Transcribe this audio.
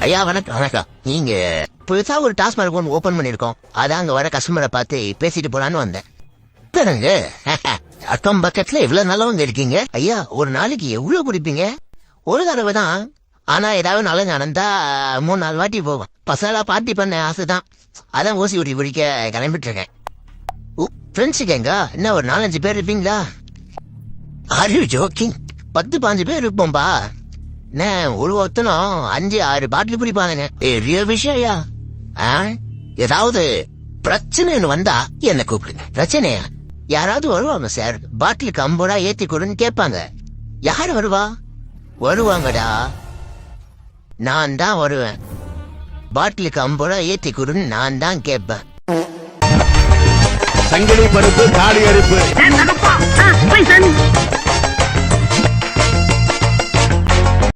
ஐயா வணக்கம். வணக்கம். நீங்க புதுசா ஒரு டாஸ்மார்க் ஒன்று ஓபன் பண்ணிருக்கோம் அதான் அங்க வர கஸ்டமரை பார்த்து பேசிட்டு போலான்னு வந்தேன். தரங்க அக்கம் பக்கத்துல இவ்வளவு நல்லவங்க இருக்கீங்க. ஐயா ஒரு நாளைக்கு எவ்வளவு குடிப்பீங்க? ஒரு தடவை தான். ஆனா ஏதாவது நல்ல நடந்தா மூணு நாலு வாட்டி போவேன் பசங்களா பார்ட்டி பண்ண ஆசைதான். அதான் ஊசி ஊட்டி குடிக்க கிளம்பிட்டு இருக்கேன் ஃப்ரெண்ட்ஸுக்கு எங்க? என்ன ஒரு நாலஞ்சு பேர் இருப்பீங்களா? ஆர் யூ ஜோக்கிங் பத்து பாஞ்சு பேர் இருப்போம்பா. என்ன ஒரு ஒருத்தனும் அஞ்சு ஆறு பாட்டில் பிடிப்பானுங்க பெரிய விஷயம் ஐயா. ஆ? ஏதாவது பிரச்சனைன்னு வந்தா என்ன கூப்பிடுங்க. பிரச்சனையா? யாராவது வருவாங்க சார். பாட்டிலுக்கு ஐம்பது ரூபா ஏத்தி கொடுன்னு கேட்பாங்க. யார் வருவா? வருவாங்கடா. நான் தான் வருவேன். பாட்டிலுக்கு ஐம்பது ரூபா ஏத்தி கொடுன்னு நான் தான் கேட்பேன். சங்கிலி பருப்பு போய் சாமி.